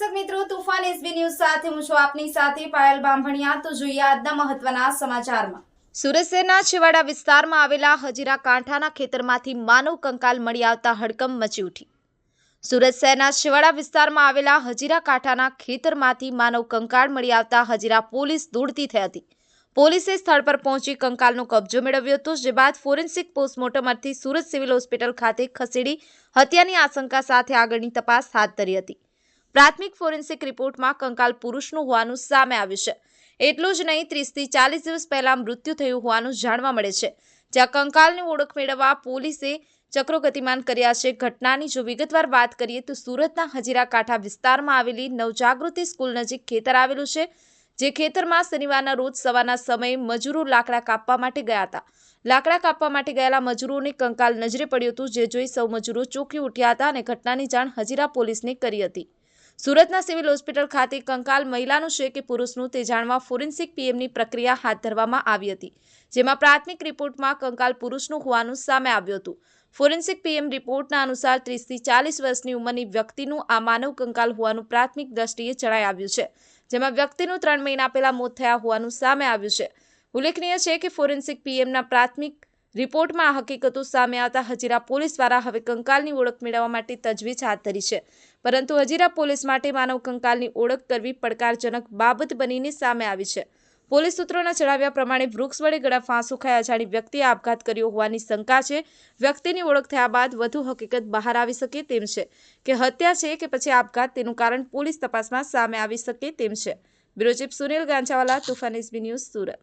કરું તુફાન SB news સાથે હું છું આપની સાથે પાયલ બાંભણિયા. તો જોઈએ આજના મહત્વના સમાચારમાં. સુરત શહેરના છેવાડા વિસ્તારમાં આવેલા હજીરા કાંઠાના ખેતરમાંથી માનવ કંકાલ મળી આવતા હડકંપ મચી ઉઠી. સુરત શહેરના છેવાડા વિસ્તારમાં આવેલા હજીરા કાંઠાના ખેતરમાંથી માનવ કંકાળ મળી આવતા હજીરા પોલીસ દોડતી થઈ હતી. પોલીસે સ્થળ પર પહોંચી કંકાલનો કબજો મેળવ્યો હતો, જે બાદ ફોરેન્સિક પોસ્ટમોર્ટમ અર્થે સુરત સિવિલ હોસ્પિટલ ખાતે ખસેડી હત્યાની આશંકા સાથે આગળની તપાસ હાથ ધરી હતી. પ્રાથમિક ફોરેન્સિક રિપોર્ટમાં કંકાલ પુરુષનું હોવાનું સામે આવ્યું છે. એટલું જ નહીં, ત્રીસથી ચાલીસ દિવસ પહેલા મૃત્યુ થયું હોવાનું જાણવા મળે છે. જ્યાં કંકાલની ઓળખ મેળવવા પોલીસે ચક્રો ગતિમાન કર્યા છે. ઘટનાની જો વિગતવાર વાત કરીએ તો સુરતના હજીરા કાંઠા વિસ્તારમાં આવેલી નવજાગૃતિ સ્કૂલ નજીક ખેતર આવેલું છે, જે ખેતરમાં શનિવારના રોજ સવારના સમયે મજૂરો લાકડા કાપવા માટે ગયા હતા. લાકડા કાપવા માટે ગયેલા મજૂરોને કંકાલ નજરે પડ્યું હતું, જે જોઈ સૌ મજૂરો ચોંકી ઉઠ્યા હતા અને ઘટનાની જાણ હજીરા પોલીસને કરી હતી. સુરતના સિવિલ હોસ્પિટલ ખાતે કંકાલ મહિલાનું છે કે પુરુષનું તે જાણવા ફોરેન્સિક પીએમની પ્રક્રિયા હાથ ધરવામાં આવી હતી, જેમાં પ્રાથમિક રિપોર્ટમાં કંકાલ પુરુષનું હોવાનું સામે આવ્યું હતું. ફોરેન્સિક પીએમ રિપોર્ટના અનુસાર ત્રીસથી ચાલીસ વર્ષની ઉંમરની વ્યક્તિનું આ માનવ કંકાલ હોવાનું પ્રાથમિક દ્રષ્ટિએ જણાઈ આવ્યું છે, જેમાં વ્યક્તિનું ત્રણ મહિના પહેલા મોત થયા હોવાનું સામે આવ્યું છે. ઉલ્લેખનીય છે કે ફોરેન્સિક પીએમના પ્રાથમિક રિપોર્ટમાં આ હકીકતો સામે આવતા હજીરા પોલીસ દ્વારા હવે કંકાલની ઓળખ મેળવવા માટે તજવીજ હાથ ધરી છે. પરંતુ હજીરા પોલીસ માટે માનવ કંકાલની ઓળખ કરવી પડકારજનક બાબત બનીને સામે આવી છે. પોલીસ સૂત્રોના જણાવ્યા પ્રમાણે વૃક્ષ વડે ગળા ફાંસો ખાયા અજાણી વ્યક્તિએ આપઘાત કર્યો હોવાની શંકા છે. વ્યક્તિની ઓળખ થયા બાદ વધુ હકીકત બહાર આવી શકે તેમ છે કે હત્યા છે કે પછી આપઘાત તેનું કારણ પોલીસ તપાસમાં સામે આવી શકે તેમ છે. Bureau chief Sunil Ganchawala Toofan SB news Surat.